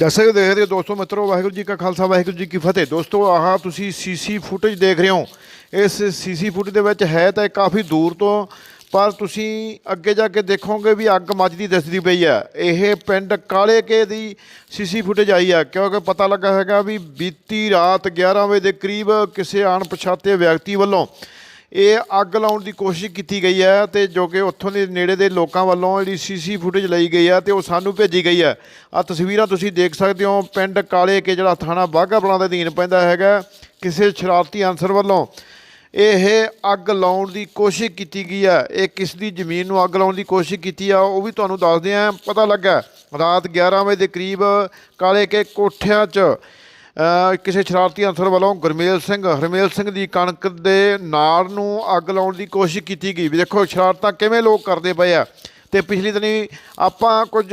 ਜੈਸੇ ਕਿ ਦੇਖਦੇ ਹੋ ਦੋਸਤੋ, ਮਿੱਤਰੋ, ਵਾਹਿਗੁਰੂ ਜੀ ਕਾ ਖਾਲਸਾ, ਵਾਹਿਗੁਰੂ ਜੀ ਕੀ ਫਤਿਹ। ਦੋਸਤੋ, ਆਹ ਤੁਸੀਂ ਸੀਸੀ ਫੁਟੇਜ ਦੇਖ ਰਹੇ ਹੋ। ਇਸ ਸੀਸੀ ਫੁਟੇਜ ਦੇ ਵਿੱਚ ਹੈ ਤਾਂ ਇਹ ਕਾਫੀ ਦੂਰ ਤੋਂ, ਪਰ ਤੁਸੀਂ ਅੱਗੇ ਜਾ ਕੇ ਦੇਖੋਗੇ ਵੀ ਅੱਗ ਮੱਚਦੀ ਦਿਸਦੀ ਪਈ ਹੈ। ਇਹ ਪਿੰਡ ਕਾਲੇ ਕੇ ਦੀ ਸੀਸੀ ਫੁਟੇਜ ਆਈ ਆ ਕਿਉਂਕਿ ਪਤਾ ਲੱਗਾ ਹੈਗਾ ਵੀ ਬੀਤੀ ਰਾਤ 11 ਵਜੇ ਦੇ ਕਰੀਬ ਕਿਸੇ ਅਣਪਛਾਤੇ ਵਿਅਕਤੀ ਵੱਲੋਂ ਇਹ ਅੱਗ ਲਾਉਣ ਦੀ ਕੋਸ਼ਿਸ਼ ਕੀਤੀ ਗਈ ਹੈ ਤੇ ਜੋ ਕਿ ਉੱਥੋਂ ਦੇ ਨੇੜੇ ਦੇ ਲੋਕਾਂ ਵੱਲੋਂ ਜਿਹੜੀ ਸੀਸੀ ਫੁਟੇਜ ਲਈ ਗਈ ਹੈ ਤੇ ਉਹ ਸਾਨੂੰ ਭੇਜੀ ਗਈ ਹੈ। ਆ ਤਸਵੀਰਾਂ ਤੁਸੀਂ ਦੇਖ ਸਕਦੇ ਹੋ, ਪਿੰਡ ਕਾਲੇ ਕੇ ਜਿਹੜਾ ਥਾਣਾ ਬਾਘਾ ਬਲਾਂ ਦੇ ਅਧੀਨ ਪੈਂਦਾ ਹੈਗਾ, ਕਿਸੇ ਸ਼ਰਾਰਤੀ ਅਨਸਰ ਵੱਲੋਂ। ਇਹ ਅੱਗ ਲਾਉਣ ਦੀ ਕੋਸ਼ਿਸ਼ ਕੀਤੀ ਗਈ ਹੈ। ਇਹ ਕਿਸ ਦੀ ਜ਼ਮੀਨ ਨੂੰ ਅੱਗ ਲਾਉਣ ਦੀ ਕੋਸ਼ਿਸ਼ ਕੀਤੀ ਆ, ਉਹ ਵੀ ਤੁਹਾਨੂੰ ਦੱਸਦੇ ਆ ਪਤਾ ਲੱਗਾ ਰਾਤ 11 ਵਜੇ ਦੇ ਕਰੀਬ ਕਾਲੇ ਕੇ ਕੋਠਿਆਂ 'ਚ ਕਿਸੇ ਸ਼ਰਾਰਤੀ ਅਨਸਰ ਵੱਲੋਂ ਗੁਰਮੇਲ ਸਿੰਘ, ਹਰਮੇਲ ਸਿੰਘ ਦੀ ਕਣਕ ਦੇ ਨਾੜ ਨੂੰ ਅੱਗ ਲਾਉਣ ਦੀ ਕੋਸ਼ਿਸ਼ ਕੀਤੀ ਗਈ। ਵੀ ਦੇਖੋ, ਸ਼ਰਾਰਤਾਂ ਕਿਵੇਂ ਲੋਕ ਕਰਦੇ ਪਏ ਆ। ਤੇ ਪਿਛਲੀ ਦਿਨੀ ਆਪਾਂ ਕੁਝ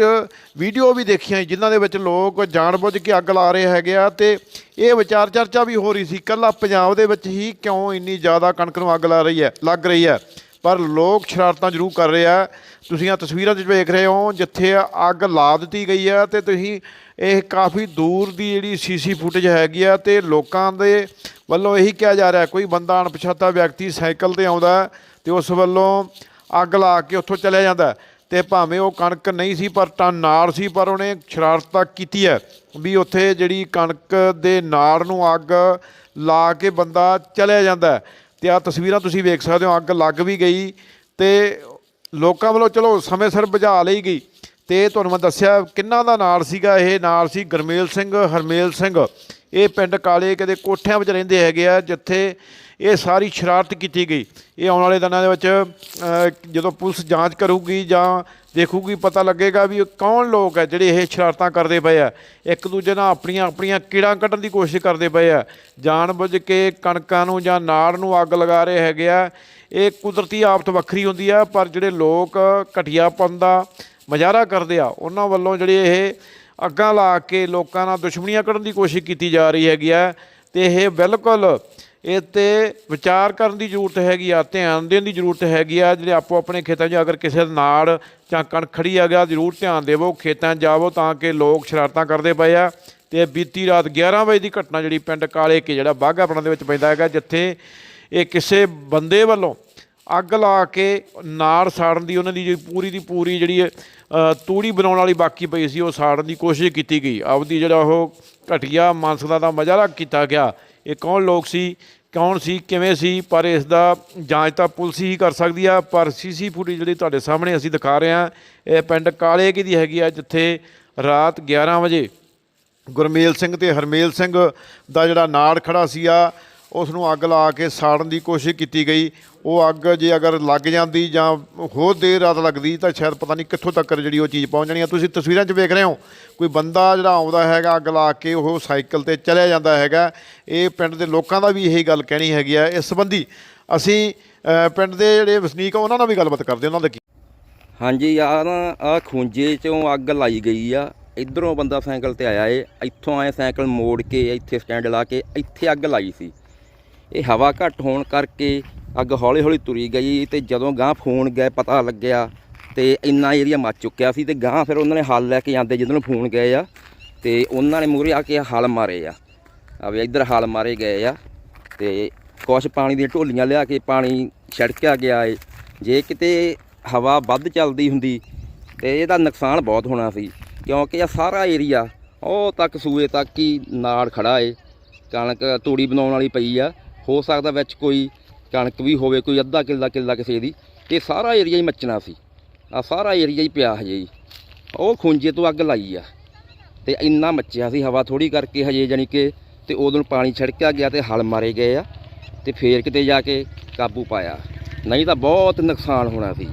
ਵੀਡੀਓ ਵੀ ਦੇਖੀਆਂ ਜਿਨ੍ਹਾਂ ਦੇ ਵਿੱਚ ਲੋਕ ਜਾਣਬੁੱਝ ਕੇ ਅੱਗ ਲਾ ਰਹੇ ਹੈਗੇ ਆ। ਤੇ ਇਹ ਵਿਚਾਰ ਚਰਚਾ ਵੀ ਹੋ ਰਹੀ ਸੀ ਕੱਲਾ ਪੰਜਾਬ ਦੇ ਵਿੱਚ ਹੀ ਕਿਉਂ ਇੰਨੀ ਜ਼ਿਆਦਾ ਕਣਕ ਨੂੰ ਅੱਗ ਲਾ ਰਹੀ ਹੈ, ਲੱਗ ਰਹੀ ਹੈ। ਪਰ ਲੋਕ ਸ਼ਰਾਰਤਾਂ ਜ਼ਰੂਰ ਕਰ ਰਹੇ ਆ ਤੁਸੀਂ ਆ ਤਸਵੀਰਾਂ 'ਚ ਵੇਖ ਰਹੇ ਹੋ ਜਿੱਥੇ ਅੱਗ ਲਾ ਦਿੱਤੀ ਗਈ ਹੈ ਤੇ ਤੁਸੀਂ ਇਹ ਕਾਫੀ ਦੂਰ ਦੀ ਜਿਹੜੀ ਸੀਸੀ ਫੁਟੇਜ ਹੈਗੀ ਆ ਤੇ ਲੋਕਾਂ ਦੇ ਵੱਲੋਂ ਇਹੀ ਕਿਹਾ ਜਾ ਰਿਹਾ, ਕੋਈ ਬੰਦਾ ਅਣਪਛਾਤਾ ਵਿਅਕਤੀ ਸਾਈਕਲ ਤੇ ਆਉਂਦਾ ਹੈ ਤੇ ਉਸ ਵੱਲੋਂ ਅੱਗ ਲਾ ਕੇ ਉੱਥੋਂ ਚਲਿਆ ਜਾਂਦਾ ਹੈ। ਤੇ ਭਾਵੇਂ ਉਹ ਕਣਕ ਨਹੀਂ ਸੀ ਪਰ ਤਾਂ ਨਾੜ ਸੀ ਪਰ ਉਹਨੇ ਸ਼ਰਾਰਤਾਂ ਕੀਤੀ ਹੈ ਵੀ ਉੱਥੇ ਜਿਹੜੀ ਕਣਕ ਦੇ ਨਾੜ ਨੂੰ ਅੱਗ ਲਾ ਕੇ ਬੰਦਾ ਚਲਿਆ ਜਾਂਦਾ ਤੇ ਆ ਤਸਵੀਰਾਂ ਤੁਸੀਂ ਵੇਖ ਸਕਦੇ ਹੋ, ਅੱਗ ਲੱਗ ਵੀ ਗਈ ਤੇ ਲੋਕਾਂ ਵੱਲੋਂ ਚਲੋ ਸਮੇਂ ਸਿਰ ਬੁਝਾ ਲਈ ਗਈ। ਤੇ ਤੁਹਾਨੂੰ ਮੈਂ ਦੱਸਿਆ ਕਿੰਨਾ ਦਾ ਨਾਲ ਸੀਗਾ ਇਹ? ਨਾਲ ਸੀ ਗਰਮੇਲ ਸਿੰਘ, ਹਰਮੇਲ ਸਿੰਘ। ਇਹ ਪਿੰਡ ਕਾਲੇ ਕਦੇ ਕੋਠਿਆਂ ਵਿੱਚ ਰਹਿੰਦੇ ਹੈਗੇ ਆ, ਜਿੱਥੇ ਇਹ ਸਾਰੀ ਸ਼ਰਾਰਤ ਕੀਤੀ ਗਈ। ਇਹ ਆਉਣ ਵਾਲੇ ਦਿਨਾਂ ਦੇ ਵਿੱਚ ਜਦੋਂ ਪੁਲਿਸ ਜਾਂਚ ਕਰੂਗੀ ਜਾਂ ਦੇਖੂਗੀ, ਪਤਾ ਲੱਗੇਗਾ ਵੀ ਕੌਣ ਲੋਕ ਹੈ ਜਿਹੜੇ ਇਹ ਸ਼ਰਾਰਤਾਂ ਕਰਦੇ ਪਏ ਆ। ਇੱਕ ਦੂਜੇ ਨਾਲ ਆਪਣੀਆਂ ਆਪਣੀਆਂ ਕੀੜਾਂ ਕੱਢਣ ਦੀ ਕੋਸ਼ਿਸ਼ ਕਰਦੇ ਪਏ ਆ। ਜਾਣਬੁੱਝ ਕੇ ਕਣਕਾਂ ਨੂੰ ਜਾਂ ਨਾੜ ਨੂੰ ਅੱਗ ਲਗਾ ਰਹੇ ਹੈਗੇ ਆ। ਇਹ ਕੁਦਰਤੀ ਆਫਤ ਵੱਖਰੀ ਹੁੰਦੀ ਆ, ਪਰ ਜਿਹੜੇ ਲੋਕ ਘਟੀਆਪਨ ਦਾ ਮਜ਼ਾਰਾ ਕਰਦੇ ਆ। ਉਹਨਾਂ ਵੱਲੋਂ ਜਿਹੜੀ ਇਹ ਅੱਗਾਂ ਲਾ ਕੇ ਲੋਕਾਂ ਨਾਲ ਦੁਸ਼ਮਣੀਆਂ ਕੱਢਣ ਦੀ ਕੋਸ਼ਿਸ਼ ਕੀਤੀ ਜਾ ਰਹੀ ਹੈਗੀ ਆ ਤੇ ਇਹ ਬਿਲਕੁਲ ਇਹ ਤੇ ਵਿਚਾਰ ਕਰਨ ਦੀ ਜ਼ਰੂਰਤ ਹੈਗੀ ਆ, ਧਿਆਨ ਦੇਣ ਦੀ ਜ਼ਰੂਰਤ ਹੈਗੀ ਆ, ਜਿਹੜੇ ਆਪੋ ਆਪਣੇ ਖੇਤਾਂ 'ਚ ਅਗਰ ਕਿਸੇ ਦੇ ਨਾੜ ਜਾਂ ਕਣਕ ਖੜੀ ਆ ਗਿਆ, ਜ਼ਰੂਰ ਧਿਆਨ ਦੇਵੋ, ਖੇਤਾਂ 'ਚ ਜਾਵੋ ਤਾਂ ਕਿ ਲੋਕ ਸ਼ਰਾਰਤਾਂ ਕਰਦੇ ਪਏ ਆ। ਤੇ ਬੀਤੀ ਰਾਤ 11 ਵਜੇ ਦੀ ਘਟਨਾ ਜਿਹੜੀ ਪਿੰਡ ਕਾਲੇ ਕੇ ਜਿਹੜਾ ਬਾਘਾਪੁਰਾਂ ਦੇ ਵਿੱਚ ਪੈਂਦਾ ਹੈਗਾ, ਜਿੱਥੇ ਇਹ ਕਿਸੇ ਬੰਦੇ ਵੱਲੋਂ ਅੱਗ ਲਾ ਕੇ ਨਾੜ ਸਾੜਨ ਦੀ, ਉਹਨਾਂ ਦੀ ਜਿਹੜੀ ਪੂਰੀ ਦੀ ਪੂਰੀ ਜਿਹੜੀ ਤੂੜੀ ਬਣਾਉਣ ਵਾਲੀ ਬਾਕੀ ਪਈ ਸੀ, ਉਹ ਸਾੜਨ ਦੀ ਕੋਸ਼ਿਸ਼ ਕੀਤੀ ਗਈ। ਆਪਦੀ ਜਿਹੜਾ ਉਹ ਘਟੀਆ ਮਾਨਸਤਾ ਦਾ ਮਜ਼ਾਰਾ ਕੀਤਾ ਗਿਆ। ਇਹ ਕੌਣ ਲੋਕ ਸੀ, ਕੌਣ ਸੀ, ਕਿਵੇਂ ਸੀ, ਪਰ ਇਸ ਦਾ ਜਾਂਚ ਤਾਂ ਪੁਲਿਸ ਹੀ ਕਰ ਸਕਦੀ ਆ, ਪਰ ਸੀਸੀ ਫੁਟੇਜ ਜਿਹੜੀ ਤੁਹਾਡੇ ਸਾਹਮਣੇ ਅਸੀਂ ਦਿਖਾ ਰਹੇ ਹਾਂ, ਇਹ ਪਿੰਡ ਕਾਲੇ ਕੀ ਦੀ ਹੈਗੀ ਆ, ਜਿੱਥੇ ਰਾਤ 11 ਵਜੇ ਗੁਰਮੇਲ ਸਿੰਘ ਤੇ ਹਰਮੇਲ ਸਿੰਘ ਦਾ ਜਿਹੜਾ ਨਾੜ ਖੜਾ ਸੀ ਆ ਉਸ ਨੂੰ ਅੱਗ ਲਾ ਕੇ ਸਾੜਨ ਦੀ ਕੋਸ਼ਿਸ਼ ਕੀਤੀ ਗਈ। ਉਹ ਅੱਗ ਜੇ ਅਗਰ ਲੱਗ ਜਾਂਦੀ ਜਾਂ ਹੋਰ ਦੇਰ ਰਾਤ ਲੱਗਦੀ ਤਾਂ ਸ਼ਾਇਦ ਪਤਾ ਨਹੀਂ ਕਿੱਥੋਂ ਤੱਕ ਜਿਹੜੀ ਉਹ ਚੀਜ਼ ਪਹੁੰਚ ਜਾਣੀ ਆ। ਤੁਸੀਂ ਤਸਵੀਰਾਂ 'ਚ ਵੇਖ ਰਹੇ ਹੋ, ਕੋਈ ਬੰਦਾ ਜਿਹੜਾ ਆਉਂਦਾ ਹੈਗਾ ਅੱਗ ਲਾ ਕੇ ਉਹ ਸਾਈਕਲ ਤੇ ਚਲਿਆ ਜਾਂਦਾ ਹੈਗਾ। ਇਹ ਪਿੰਡ ਦੇ ਲੋਕਾਂ ਦਾ ਵੀ ਇਹੀ ਗੱਲ ਕਹਿਣੀ ਹੈਗੀ ਆ। ਇਸ ਸੰਬੰਧੀ ਅਸੀਂ ਪਿੰਡ ਦੇ ਜਿਹੜੇ ਵਸਨੀਕ ਆ, ਉਹਨਾਂ ਨਾਲ ਵੀ ਗੱਲਬਾਤ ਕਰਦੇ ਉਹਨਾਂ ਦਾ ਕੀ ਹਾਂਜੀ ਯਾਰ ਨਾ, ਆ ਖੂੰਜੇ ਚੋਂ ਅੱਗ ਲਾਈ ਗਈ ਆ। ਇਧਰੋਂ ਬੰਦਾ ਸਾਈਕਲ ਤੇ ਆਇਆ ਏ, ਇੱਥੋਂ ਆਏ ਸਾਈਕਲ ਮੋੜ ਕੇ ਇੱਥੇ ਸਟੈਂਡ ਲਾ ਕੇ ਇੱਥੇ ਅੱਗ ਲਾਈ ਸੀ। ਇਹ ਹਵਾ ਘੱਟ ਹੋਣ ਕਰਕੇ ਅੱਗ ਹੌਲੀ ਹੌਲੀ ਤੁਰੀ ਗਈ ਤੇ ਜਦੋਂ ਗਾਂ ਫੋਨ ਗਏ, ਪਤਾ ਲੱਗਿਆ ਤੇ ਇੰਨਾ ਏਰੀਆ ਮੱਚ ਚੁੱਕਿਆ ਸੀ ਤੇ ਗਾਂ ਫਿਰ ਉਹਨਾਂ ਨੇ ਹਲ ਲੈ ਕੇ ਆਂਦੇ ਜਦੋਂ ਫੋਨ ਗਏ ਆ ਤੇ ਉਹਨਾਂ ਨੇ ਮੂਹਰੇ ਆ ਕੇ ਹਲ ਮਾਰੇ ਆ। ਆ ਵੀ ਇੱਧਰ ਹਲ ਮਾਰੇ ਗਏ ਆ ਤੇ ਕੁਛ ਪਾਣੀ ਦੀਆਂ ਢੋਲੀਆਂ ਲਿਆ ਕੇ ਪਾਣੀ ਛਿੜਕਿਆ ਗਿਆ ਏ ਜੇ ਕਿਤੇ ਹਵਾ ਵੱਧ ਚੱਲਦੀ ਹੁੰਦੀ ਤੇ ਇਹਦਾ ਨੁਕਸਾਨ ਬਹੁਤ ਹੋਣਾ ਸੀ, ਕਿਉਂਕਿ ਇਹ ਸਾਰਾ ਏਰੀਆ ਉਹ ਤੱਕ ਸੂਏ ਤੱਕ ਹੀ ਨਾੜ ਖੜਾ ਏ। ਕਣਕ ਤੂੜੀ ਬਣਾਉਣ ਵਾਲੀ ਪਈ ਆ, ਹੋ ਸਕਦਾ ਵਿੱਚ ਕੋਈ ਕਣਕ ਵੀ ਹੋਵੇ, ਕੋਈ ਅੱਧਾ ਕਿੱਲਾ ਕਿੱਲਾ ਕਿਸੇ ਦੀ ਤੇ ਸਾਰਾ ਏਰੀਆ ਹੀ ਮੱਚਣਾ ਸੀ। ਆ ਸਾਰਾ ਏਰੀਆ ਹੀ ਪਿਆ ਹਜੇ ਹੀ ਉਹ ਖੁੰਝੇ ਤੋਂ ਅੱਗ ਲਾਈ ਆ। ਤੇ ਇੰਨਾ ਮੱਚਿਆ ਸੀ ਹਵਾ ਥੋੜੀ ਕਰਕੇ ਹਜੇ, ਜਾਣੀ ਕਿ ਤੇ ਉਦੋਂ ਪਾਣੀ ਛਿੜਕਿਆ ਗਿਆ ਤੇ ਹਲ ਮਾਰੇ ਗਏ ਆ ਤੇ ਫੇਰ ਕਿਤੇ ਜਾ ਕੇ ਕਾਬੂ ਪਾਇਆ। ਨਹੀਂ ਤਾਂ ਬਹੁਤ ਨੁਕਸਾਨ ਹੋਣਾ ਸੀ।